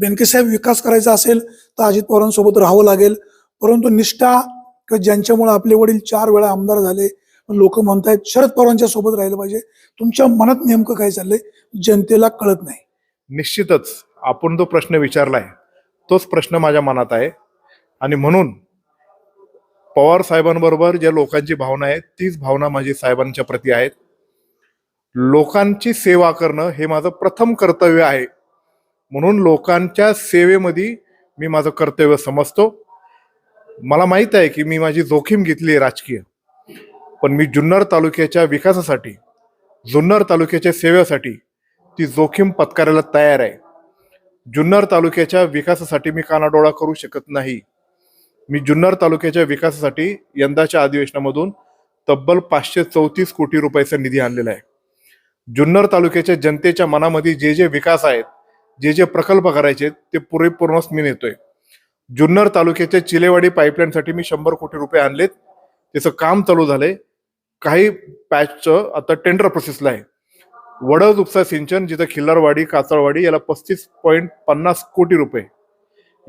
बेनकेसाहेब विकास करायचा असेल तर अजित पवारांसोबत राहावं लागेल. परंतु निष्ठा किंवा ज्यांच्यामुळे आपले वडील चार वेळा आमदार झाले लोक म्हणतायत शरद पवारांच्या सोबत राहिलं पाहिजे. तुमच्या मनात नेमकं काय चाललंय? जनतेला कळत नाही. निश्चितच आपण जो प्रश्न विचारलाय तोच प्रश्न माझ्या मनात आहे. आणि म्हणून पवार साहेबांबरोबर ज्या लोकांची भावना आहे तीच भावना माझी साहेबांच्या प्रती आहेत. लोकांची सेवा करणं हे माझं प्रथम कर्तव्य आहे. म्हणून लोकांच्या सेवेमध्ये मी माझं कर्तव्य समजतो. मला माहीत आहे की मी माझी जोखीम घेतली आहे राजकीय. पण मी जुन्नर तालुक्याच्या विकासासाठी जुन्नर तालुक्याच्या सेवेसाठी ती जोखीम पत्करायला तयार आहे. जुन्नर तालुक्याच्या विकासासाठी मी कानाडोळा करू शकत नाही. मी जुन्नर तालुक्याच्या विकासासाठी यंदाच्या अधिवेशनामधून तब्बल पाचशे चौतीस कोटी रुपयाचा निधी आणलेला आहे. जुन्नर तालुक्याच्या जनतेच्या मनामध्ये जे जे विकास आहेत जे जे प्रकल्प करायचे आहेत, ते पुरेपूर्णच मी नेतोय. जुन्नर तालुक्याच्या चिलेवाडी पाईपलाईनसाठी मी शंभर कोटी रुपये आणलेत. त्याचं काम चालू झालंय. काही पॅचचं आता टेंडर प्रोसेसला आहे. वडद उपसा सिंचन जिथं खिल्लारवाडी काचळवाडी याला पस्तीस पॉईंट पन्नास कोटी रुपये.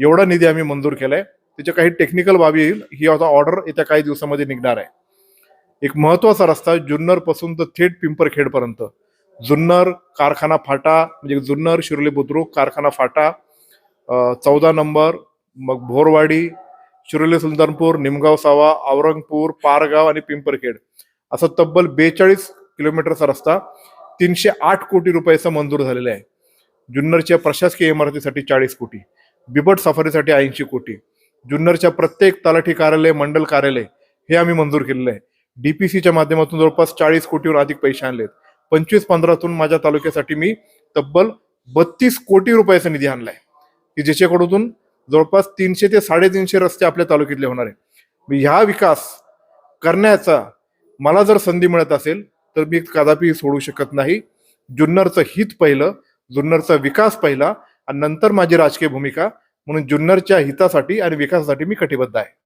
एवढा निधी आम्ही मंजूर केलाय. त्याच्या काही टेक्निकल बाबी येईल. ही आता ऑर्डर येत्या काही दिवसामध्ये निघणार आहे. एक महत्त्वाचा रस्ता जुन्नरपासून तर थेट पिंपरखेड जुन्नर कारखाना फाटा म्हणजे जुन्नर शिरोली बुद्रुक कारखाना फाटा चौदा नंबर मग भोरवाडी शिरोली सुलतानपूर निमगाव सावा औरंगपूर पारगाव आणि पिंपरखेड. असा तब्बल बेचाळीस किलोमीटरचा रस्ता तीनशे आठ कोटी रुपयाचा मंजूर झालेला आहे. जुन्नरच्या प्रशासकीय इमारतीसाठी चाळीस कोटी बिबट सफारीसाठी ऐंशी कोटी जुन्नरच्या प्रत्येक तलाठी कार्यालय मंडल कार्यालय हे आम्ही मंजूर केलेलं आहे. डीपीसीच्या माध्यमातून जवळपास चाळीस कोटीहून अधिक पैसे आणलेत. पंचवीस पंधरातून माझ्या तालुक्यासाठी मी तब्बल बत्तीस कोटी रुपयाचा निधी आणलाय. की ज्याच्याकडून जवळपास तीनशे ते साडेतीनशे रस्ते आपल्या तालुक्यातले होणार आहे ह्या विकास करण्याचा मला जर संधी मिळत असेल तर मी कदापि सोडू शकत नाही. जुन्नरचं हित पहिलं जुन्नरचा विकास पहिला आणि नंतर माझी राजकीय भूमिका. म्हणून जुन्नरच्या हितासाठी आणि विकासासाठी मी कटिबद्ध आहे.